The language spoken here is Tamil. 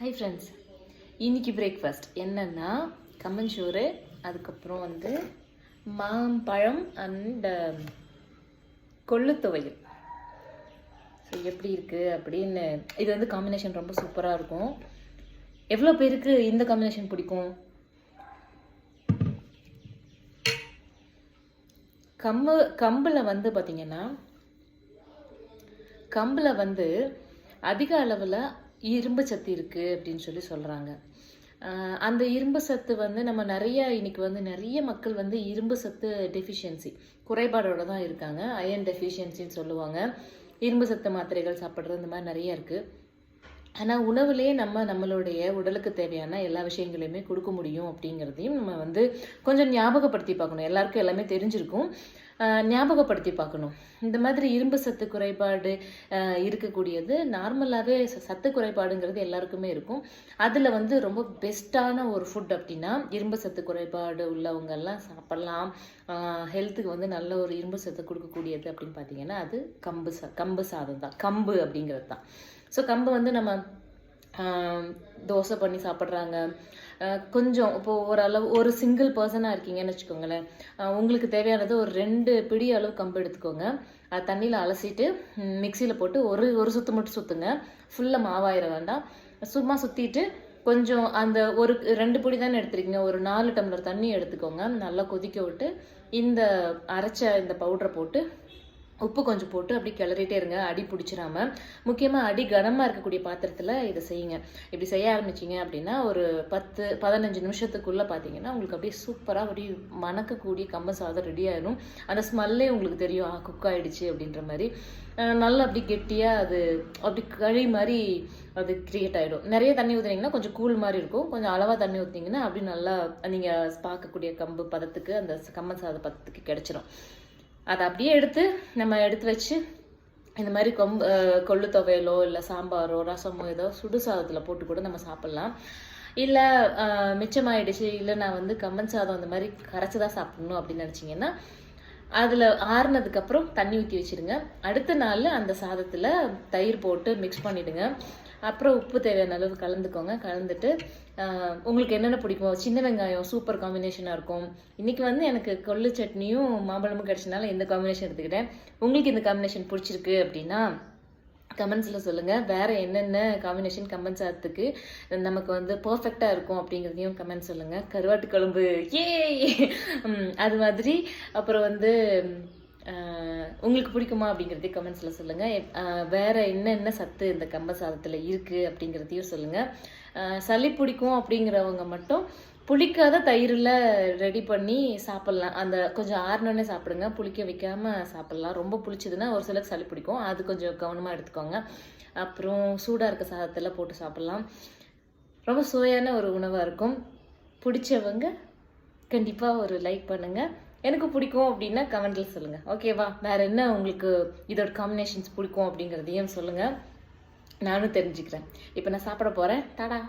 ஹை ஃப்ரெண்ட்ஸ் இன்னைக்கு பிரேக்ஃபாஸ்ட் என்னன்னா கம்மஞ்சோறு அதுக்கப்புறம் வந்து மாம்பழம் அண்ட் um, கொள்ளு துவையல் ஸோ எப்படி இருக்குது அப்படின்னு இது வந்து காம்பினேஷன் ரொம்ப சூப்பராக இருக்கும். எவ்வளோ பேருக்கு இந்த காம்பினேஷன் பிடிக்கும்? கம்பு கம்பில் வந்து பார்த்தீங்கன்னா கம்பில் வந்து அதிக அளவில் இரும்பு சத்து இருக்குது அப்படின்னு சொல்லி சொல்கிறாங்க அந்த இரும்பு சத்து வந்து நம்ம நிறைய இன்னைக்கு வந்து நிறைய மக்கள் வந்து இரும்பு சத்து டெஃபிஷியன்சி குறைபாடோடு தான் இருக்காங்க. அயன் டெஃபிஷியன்சின்னு சொல்லுவாங்க. இரும்பு சத்து மாத்திரைகள் சாப்பிட்றது இந்த மாதிரி நிறைய இருக்குது ஆனால் உணவுலேயே நம்ம நம்மளுடைய உடலுக்கு தேவையான எல்லா விஷயங்களையுமே கொடுக்க முடியும் அப்படிங்கிறதையும் நம்ம வந்து கொஞ்சம் ஞாபகப்படுத்தி பார்க்கணும். எல்லாருக்கும் எல்லாமே தெரிஞ்சிருக்கும். ஞாபகப்படுத்தி பார்க்கணும். இந்த மாதிரி இரும்பு சத்து குறைபாடு இருக்கக்கூடியது நார்மலாகவே சத்து குறைபாடுங்கிறது எல்லாருக்குமே இருக்கும். அதில் வந்து ரொம்ப பெஸ்ட்டான ஒரு ஃபுட் அப்படின்னா இரும்பு சத்து குறைபாடு உள்ளவங்கெல்லாம் சாப்பிட்லாம். ஹெல்த்துக்கு வந்து நல்ல ஒரு இரும்பு சத்து கொடுக்கக்கூடியது அப்படின்னு பார்த்தீங்கன்னா அது கம்பு சா கம்பு சாதம் தான். கம்பு அப்படிங்கிறது தான். ஸோ கம்பு வந்து நம்ம தோசை பண்ணி சாப்பிட்றாங்க. கொஞ்சம் இப்போது ஓரளவு ஒரு சிங்கிள் பர்சனாக இருக்கீங்கன்னு வச்சுக்கோங்களேன். உங்களுக்கு தேவையானது ஒரு ரெண்டு பிடி அளவு கம்பு எடுத்துக்கோங்க. அது தண்ணியில் அலசிட்டு மிக்சியில் போட்டு ஒரு ஒரு சுத்து மட்டும் சுற்றுங்க ஃபுல்லாக மாவாயிர வேண்டாம். சும்மா சுற்றிட்டு கொஞ்சம் அந்த ஒரு ரெண்டு பிடி தானே எடுத்துருக்கீங்க. ஒரு நாலு டம்ளர் தண்ணி எடுத்துக்கோங்க. நல்லா கொதிக்க விட்டு இந்த அரைச்ச இந்த பவுடரை போட்டு உப்பு கொஞ்சம் போட்டு அப்படி கிளறிட்டே இருங்க. அடி பிடிச்சிடாம முக்கியமாக அடி கனமாக இருக்கக்கூடிய பாத்திரத்தில் இதை செய்யுங்க. இப்படி செய்ய ஆரம்பிச்சிங்க அப்படின்னா ஒரு பத்து பதினஞ்சு நிமிஷத்துக்குள்ளே பார்த்தீங்கன்னா உங்களுக்கு அப்படியே சூப்பராக அப்படியே மணக்கக்கூடிய கம்ப சாதம் ரெடி ஆயிடும் அந்த ஸ்மெல்லே உங்களுக்கு தெரியும். ஆ குக் ஆகிடுச்சு அப்படின்ற மாதிரி. நல்லா அப்படி கெட்டியாக அது அப்படி கழி மாதிரி அது கிரியேட் ஆகிடும் நிறைய தண்ணி ஊற்றுனீங்கன்னா கொஞ்சம் கூல் மாதிரி இருக்கும். கொஞ்சம் அளவாக தண்ணி ஊற்றிங்கன்னா அப்படி நல்லா நீங்கள் பார்க்கக்கூடிய கம்பு பதத்துக்கு அந்த கம்மன் சாத பதத்துக்கு கிடச்சிரும். அதை அப்படியே எடுத்து நம்ம எடுத்து வச்சு இந்த மாதிரி கொம்பு கொள்ளு துவையலோ இல்லை சாம்பாரோ ரசமோ ஏதோ சுடு சாதத்தில் போட்டு கூட நம்ம சாப்பிட்லாம். இல்லை மிச்சமாயிடுச்சு இல்லை நான் வந்து கம்மன் சாதம் அந்த மாதிரி கரைச்சி தான் சாப்பிடணும் அப்படின்னு நினச்சிங்கன்னா அதில் ஆறுனதுக்கப்புறம் தண்ணி ஊற்றி வச்சிடுங்க. அடுத்த நாள் அந்த சாதத்தில் தயிர் போட்டு மிக்ஸ் பண்ணிவிடுங்க அப்புறம் உப்பு தேவையான அளவு கலந்துக்கோங்க. கலந்துட்டு உங்களுக்கு என்னென்ன பிடிக்குமோ சின்ன வெங்காயம் சூப்பர் காம்பினேஷனாக இருக்கும். இன்றைக்கி வந்து எனக்கு கொள்ளு சட்னியும் மாம்பழமும் கிடச்சனால இந்த காம்பினேஷன் எடுத்துக்கிட்டேன். உங்களுக்கு இந்த காம்பினேஷன் பிடிச்சிருக்கு அப்படின்னா கமெண்ட்ஸில் சொல்லுங்கள் வேறு என்னென்ன காம்பினேஷன் கமெண்ட்ஸ் ஆகிறதுக்கு நமக்கு வந்து பர்ஃபெக்டாக இருக்கும் அப்படிங்கிறதையும் கமெண்ட் சொல்லுங்கள் கருவாட்டு குழம்பு. ஏ அது மாதிரி. அப்புறம் வந்து உங்களுக்கு பிடிக்குமா அப்படிங்கிறதையும் கமெண்ட்ஸில் சொல்லுங்கள் வேறு என்னென்ன சத்து இந்த கம்ப சாதத்தில் இருக்குது அப்படிங்கிறதையும் சொல்லுங்கள் சளி பிடிக்கும் அப்படிங்கிறவங்க மட்டும் புளிக்காத தயிரில் ரெடி பண்ணி சாப்பிட்லாம். அந்த கொஞ்சம் ஆறினோடனே சாப்பிடுங்க. புளிக்க வைக்காம சாப்பிட்லாம். ரொம்ப புளிச்சதுன்னா ஒரு சிலருக்கு சளி பிடிக்கும். அது கொஞ்சம் கவனமாக எடுத்துக்கோங்க. அப்புறம் சூடாக இருக்க சாதத்தில் போட்டு சாப்பிட்லாம். ரொம்ப சுவையான ஒரு உணவாக இருக்கும். பிடிச்சவங்க கண்டிப்பாக ஒரு லைக் பண்ணுங்கள் எனக்கு பிடிக்கும் அப்படின்னா கமெண்டில் சொல்லுங்கள் ஓகேவா வேறு என்ன உங்களுக்கு இதோட காம்பினேஷன்ஸ் பிடிக்கும் அப்படிங்கிறதையும் சொல்லுங்கள் நானும் தெரிஞ்சுக்கிறேன். இப்போ நான் சாப்பிட போகிறேன் டாடா.